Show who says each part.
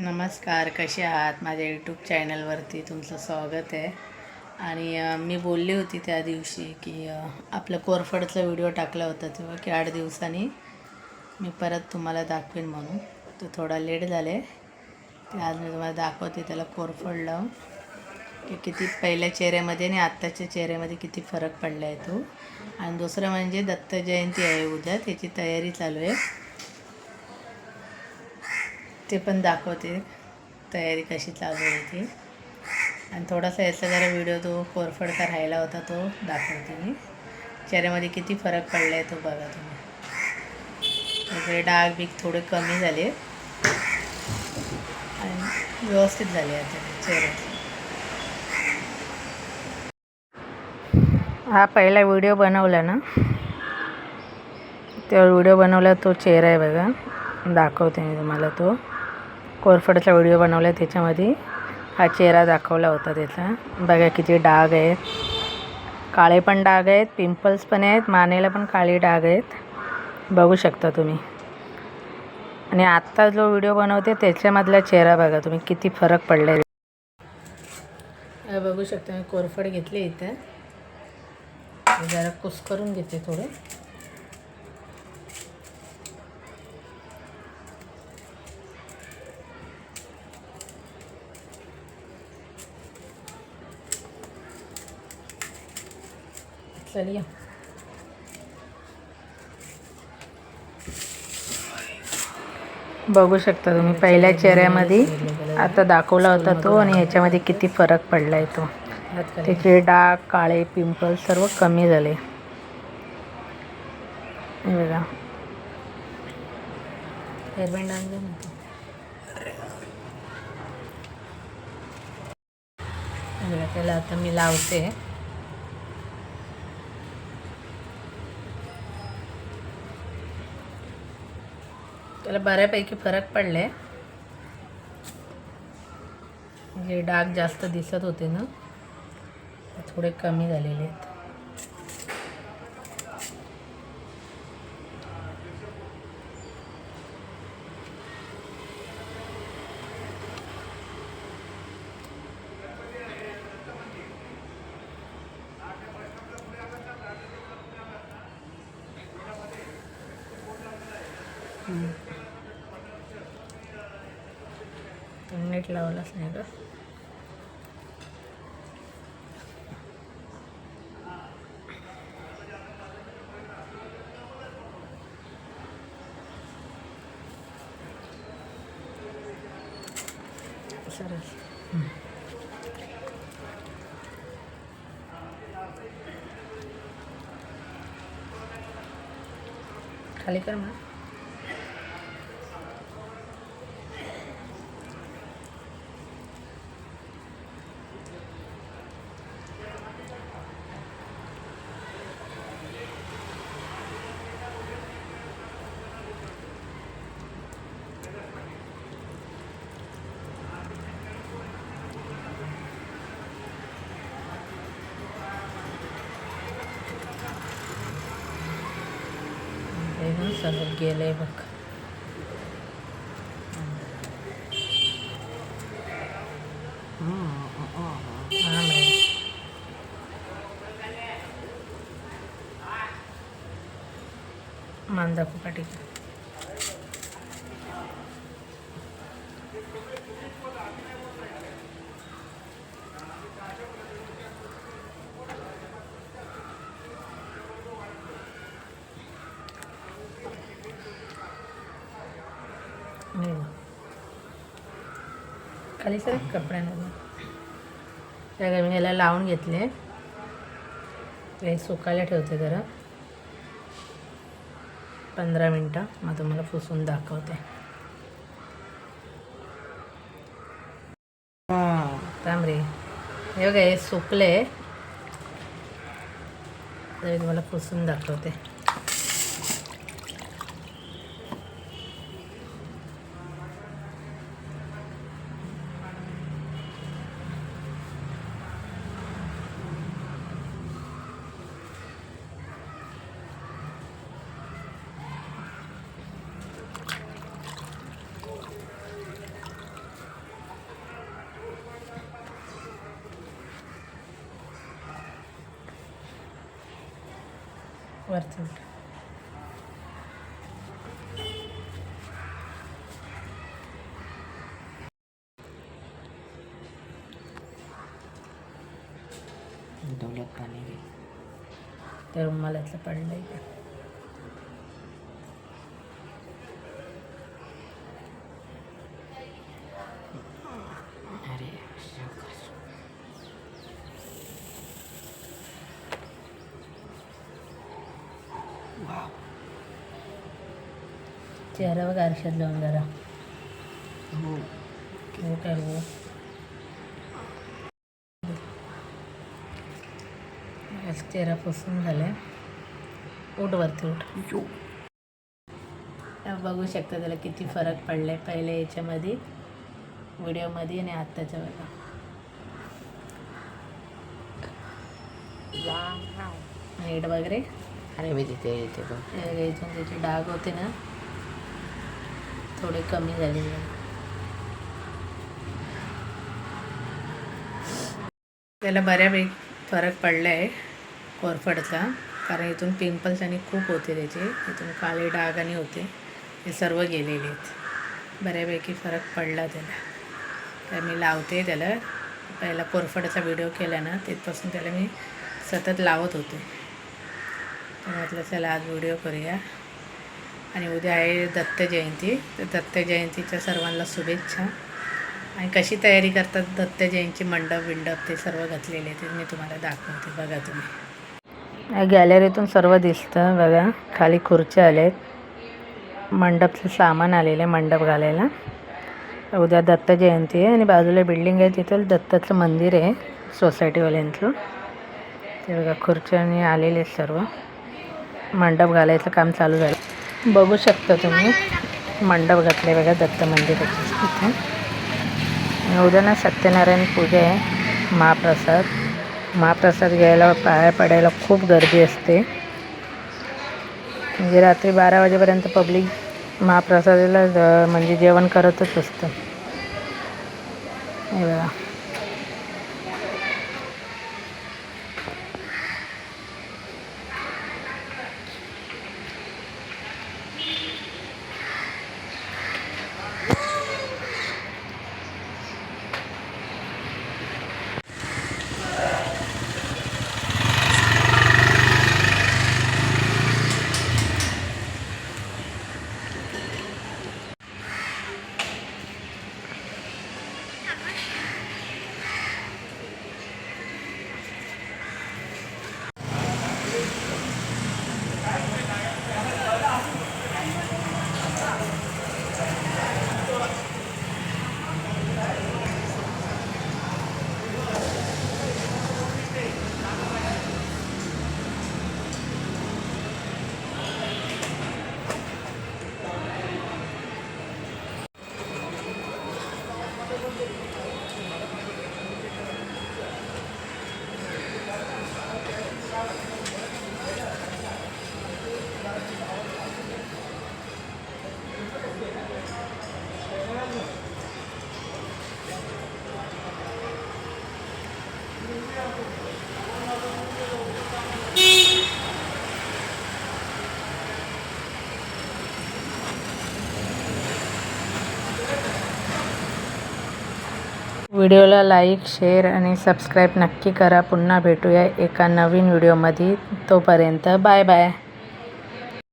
Speaker 1: नमस्कार कसे आहात? माझ्या यूट्यूब चॅनलवरती तुमचं स्वागत आहे. आणि मी बोलली होती त्या दिवशी की आपलं कोरफडचा व्हिडिओ टाकला होता तेव्हा की आठ दिवसांनी मी परत तुम्हाला दाखवेन म्हणून. तो थोडा लेट झाले. ते आज मी तुम्हाला दाखवते त्याला कोरफड लावून की किती पहिल्या चेहऱ्यामध्ये आणि आत्ताच्या चेहऱ्यामध्ये किती फरक पडला आहे तो. आणि दुसरं म्हणजे दत्त जयंती आहे उद्या त्याची तयारी चालू आहे. ते पण दाखवते तयारी कशी चालू आहे ती. आणि थोडासा याचा जरा व्हिडिओ तो कोरफडचा राहिला होता तो दाखवते मी. चेहऱ्यामध्ये किती फरक पडला आहे तो बघा तुम्ही. वगैरे डाग बीक थोडे कमी झाले. आणि व्यवस्थित झाले आता चेहऱ्याचे हा पहिला व्हिडिओ बनवला ना. त्या व्हिडिओ बनवला तो चेहरा आहे बघा. दाखवते मी तुम्हाला तो. कोरफडचा व्हिडिओ बनवला त्याच्यामध्ये. हा चेहरा दाखवला होता त्याचा. बघा किती डाग आहेत. काळे पण डाग आहेत पिंपल्स पण आहेत मानेला पण काळे डाग आहेत. बघू शकता तुम्ही. आणि आत्ता जो व्हिडिओ बनवते त्याच्यामधला चेहरा बघा तुम्ही किती फरक पडला आहे बघू शकता मी कोरफड घेतले इथं. जरा कुस्करून घेते थोडं. चलिए। बघू शकता तुम्ही पहिल्या चेहऱ्यामध्ये आता दाखवला होता तो आणि ह्याच्यामध्ये किती फरक पडला आहे तो. त्याचे डाग काळे पिंपल सर्व कमी झाले. बघा. हेअरबँड त्याला आता मी लावते. त्याला बऱ्यापैकी फरक पडले जे डाग जास्त दिसत होते ना थोडे कमी झालेले आहेत. नीट लावलाच नाही का सरस खाली कर मग हे ना सर्व गेलंय बघ हा नाही ना. खाली सर कपड्यांना मी याला लावून घेतले. हे सुकायला ठेवते जरा. पंधरा मिनटं. मग तुम्हाला पुसून दाखवते. तांबरे हे बघा हे सुकले. तर तुम्हाला पुसून दाखवते. वरती उठ.
Speaker 2: दौलत पाणी घे
Speaker 1: त्या रुमालातलं पडलंय का चेहरा बघ आरशात लावून जरा.
Speaker 2: हो.
Speaker 1: हो काय हो चेहरा पुसून झालाय. उठ वरती उठ.
Speaker 2: यो.
Speaker 1: तर बघू शकता त्याला किती फरक पडलाय पहिल्या याच्यामध्ये व्हिडिओमध्ये आणि आत्ताच्या बघा. नीट वगैरे.
Speaker 2: अरे मी तिथे येते
Speaker 1: इथून त्याचे डाग होते ना. थोडे कमी झालेले त्याला बऱ्यापैकी फरक पडला आहे कोरफडचा कारण इथून पिंपल्स आणि खूप होते त्याचे. इथून काळे डाग आणि होते. ते सर्व गेलेले आहेत. बऱ्यापैकी फरक पडला त्याला. तर मी लावते त्याला. पहिला कोरफडचा व्हिडिओ केला ना तिथपासून त्याला मी सतत लावत होते. तर म्हटलं चला आज व्हिडिओ करूया. आणि उद्या आहे दत्त जयंती. तर दत्त जयंतीच्या सर्वांना शुभेच्छा. आणि कशी तयारी करतात दत्त जयंती मंडप विंडप ते सर्व घातलेले ते मी तुम्हाला दाखवते. बघा तुम्ही. गॅलरीतून सर्व दिसतं बघा. खाली खुर्च्या आलेत. मंडपचं सामान आलेलं आहे मंडप घालायला. उद्या दत्त जयंती आहे आणि बाजूला बिल्डिंग आहे तिथं दत्ताचं मंदिर आहे सोसायटीवाल्यांचं. ते बघा खुर्च्याने आलेले आहेत सर्व. मंडप घालायचं काम चालू झालं. बघू शकता तुम्ही. मंडप घातले बघा दत्त मंदिराचे. तिथे उद्या ना सत्यनारायण पूजा आहे. महाप्रसाद. महाप्रसाद घ्यायला पाया पडायला खूप गर्दी असते. म्हणजे रात्री बारा वाजेपर्यंत पब्लिक महाप्रसादाला ज- म्हणजे जेवण करतच असतं. हे बघा. व्हिडिओला लाईक शेअर आणि सबस्क्राईब नक्की करा. पुन्हा भेटूया एका नवीन व्हिडिओमध्ये. तोपर्यंत बाय बाय.